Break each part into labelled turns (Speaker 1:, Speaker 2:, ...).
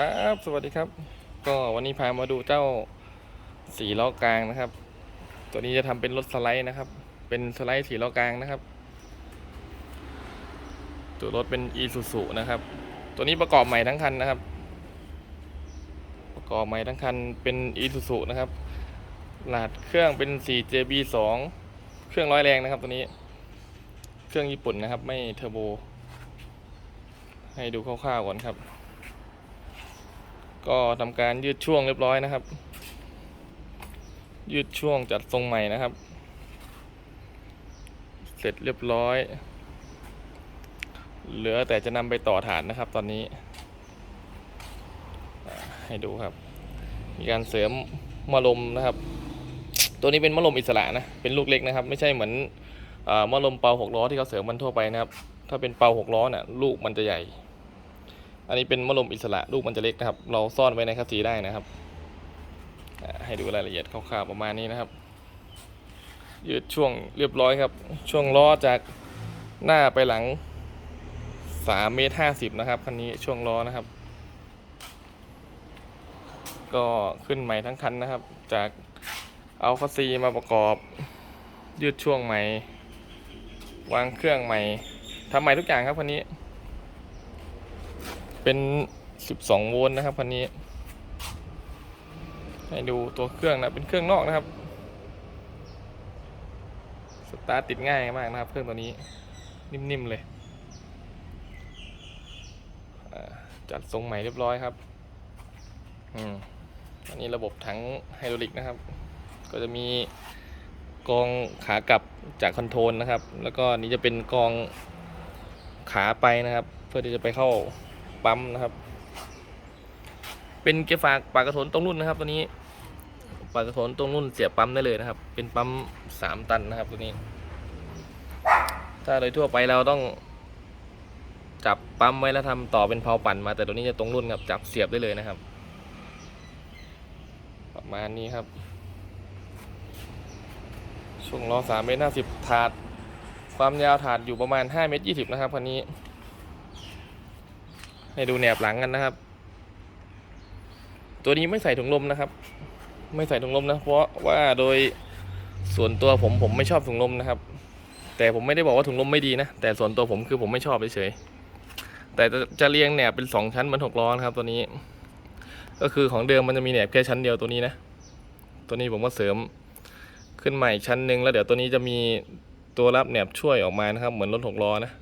Speaker 1: ครับ สวัสดีครับ ก็วันนี้พามาดูเจ้าสีล้อกลางนะครับ ตัวนี้จะทำเป็นรถสไลด์นะครับ เป็นสไลด์สีล้อกลางนะครับ ตัวรถเป็น e s u s u นะครับ ตัวนี้ประกอบใหม่ทั้งคันนะครับ ประกอบใหม่ทั้งคันเป็น e s u s u นะครับรหัสเครื่องเป็น 4JB2 เครื่องร้อยแรงนะครับ ตัวนี้ เครื่องญี่ปุ่นนะครับ ไม่เทอร์โบ ให้ดูคร่าวๆก่อนครับ ก็ทำการยืดช่วงเรียบร้อยนะครับ ยืดช่วงจัดทรงใหม่นะครับ เสร็จเรียบร้อย เหลือแต่จะนำไปต่อฐานนะครับ ตอนนี้ ให้ดูครับ มีการเสริมมะลมนะครับ ตัวนี้เป็นมะลมอิสระนะ เป็นลูกเล็กนะครับ ไม่ใช่เหมือนอมะลมเป่าหกล้อที่เขาเสริมมันทั่วไปนะครับ ถ้าเป็นเป่าหกล้อเนี่ยลูกมันจะใหญ่ อันนี้เป็นมะลมอิสระลูกมันจะเล็กนะครับ เราซ่อนไว้ในคัสซีได้นะครับ ให้ดูรายละเอียดคร่าวๆประมาณนี้นะครับ ยืดช่วงเรียบร้อยครับ ช่วงล้อจากหน้าไปหลัง3เมตร50นะครับคันนี้ช่วงล้อนะครับ ก็ขึ้นใหม่ทั้งคันนะครับ จากเอาคัสซีมาประกอบ ยืดช่วงใหม่ วางเครื่องใหม่ทำใหม่ทุกอย่างครับคันนี้ เป็น12โวลต์นะครับคันนี้ ให้ดูตัวเครื่องนะ เป็นเครื่องนอกนะครับ สตาร์ทติดง่ายมากนะครับ เครื่องตัวนี้ นิ่มๆเลย จัดทรงใหม่เรียบร้อยครับ อืมอันนี้ระบบถังไฮดรอลิกนะครับ ก็จะมีกองขากลับจากคอนโทรลนะครับ แล้วก็นี้จะเป็นกองขาไปนะครับ เพื่อที่จะไปเข้า ปั๊มนะครับ เป็นเกียร์ฝากปากกระโถนตรงรุ่นนะครับ ตัวนี้ ปากกระโถนตรงรุ่นเสียบปั๊มได้เลยนะครับ เป็นปั๊มสามตันนะครับ ตัวนี้ ถ้าโดยทั่วไปเราต้อง จับปั๊มไว้แล้วทำต่อเป็นเพาปั่นมาแต่ตัวนี้จะตรงรุ่นครับจับเสียบได้เลยนะครับ ประมาณนี้ครับช่วงล้อสามเมตรห้าสิบถาด ความยาวถาดอยู่ประมาณห้าเมตรยี่สิบนะครับคันนี้ ให้ดูแหนบหลังกันนะครับ ตัวนี้ไม่ใส่ถุงลมนะครับ ไม่ใส่ถุงลมนะ เพราะว่าโดยส่วนตัวผมผมไม่ชอบถุงลมนะครับ แต่ผมไม่ได้บอกว่าถุงลมไม่ดีนะ แต่ส่วนตัวผมคือผมไม่ชอบเฉยๆแต่จะจะเรียงแหนบเป็นสองชั้นเหมือนหกล้อนะครับ ตัวนี้ ก็คือของเดิมมันจะมีแหนบแค่ชั้นเดียวตัวนี้นะ ตัวนี้ผมก็เสริมขึ้นใหม่ชั้นหนึ่งแล้วเดี๋ยวตัวนี้จะมีตัวรับแหนบช่วยออกมานะครับ เหมือนรถหกล้อนะ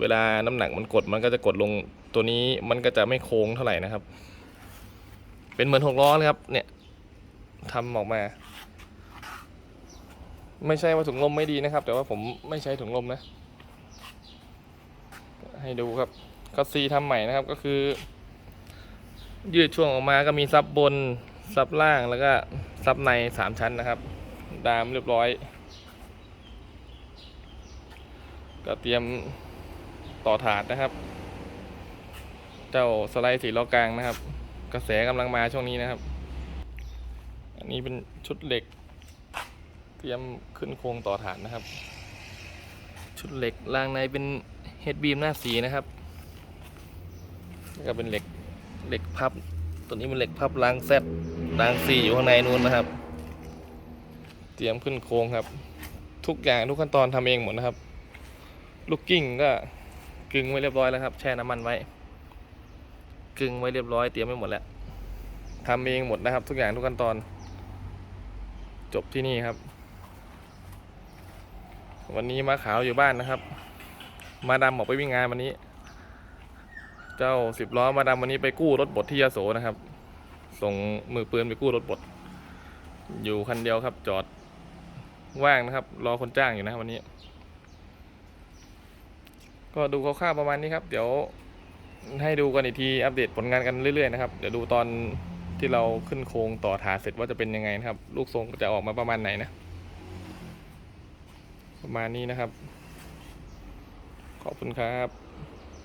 Speaker 1: เวลาน้ำหนักมันกดมันก็จะกดลงตัวนี้มันก็จะไม่โค้งเท่าไหร่นะครับ เป็นเหมือนหกล้อเลยครับ เนี่ยทำออกมา ไม่ใช่ว่าถุงลมไม่ดีนะครับ แต่ว่าผมไม่ใช้ถุงลมนะ ให้ดูครับคัสซีทำใหม่นะครับก็คือ ยืดช่วงออกมาก็มีซับบนซับล่างแล้วก็ซับในสามชั้นนะครับ ดามเรียบร้อย ก็เตรียม ต่อถาดนะครับ เจ้าสไลด์สีล้อกลางนะครับ กระแสกำลังมาช่วงนี้นะครับ อันนี้เป็นชุดเหล็ก เตรียมขึ้นโครงต่อฐานนะครับ ชุดเหล็กรางในเป็นเฮดบีมหน้าสีนะครับแล้วก็เป็นเหล็กเหล็กพับ ตัวนี้เป็นเหล็กพับรางแซดรางสีอยู่ข้างในนู้นนะครับ เตรียมขึ้นโครงครับ ทุกอย่างทุกขั้นตอนทำเองหมดนะครับ ลูกกิ้งก็ กึงไว้เรียบร้อยแล้วครับ แช่น้ำมันไว้ กึงไว้เรียบร้อยเตรียมไว้หมดแล้วทำเองหมดนะครับ ทุกอย่างทุกขั้นตอน จบที่นี่ครับ วันนี้มาขาวอยู่บ้านนะครับ มาดำออกไปวิ่งงานวันนี้ เจ้าสิบล้อมาดำวันนี้ไปกู้รถบดที่ยโสนะครับ ส่งมือปืนไปกู้รถบดอยู่คันเดียวครับ จอดว่างนะครับ รอคนจ้างอยู่นะวันนี้ ก็ดูคร่าวๆประมาณนี้ครับ เดี๋ยวให้ดูกันอีกทีอัปเดตผลงานกันเรื่อยๆนะครับเดี๋ยวดูตอนที่เราขึ้นโครงต่อฐานเสร็จว่าจะเป็นยังไงนะครับ ลูกทรงจะออกมาประมาณไหนนะ ประมาณนี้นะครับ ขอบคุณครับ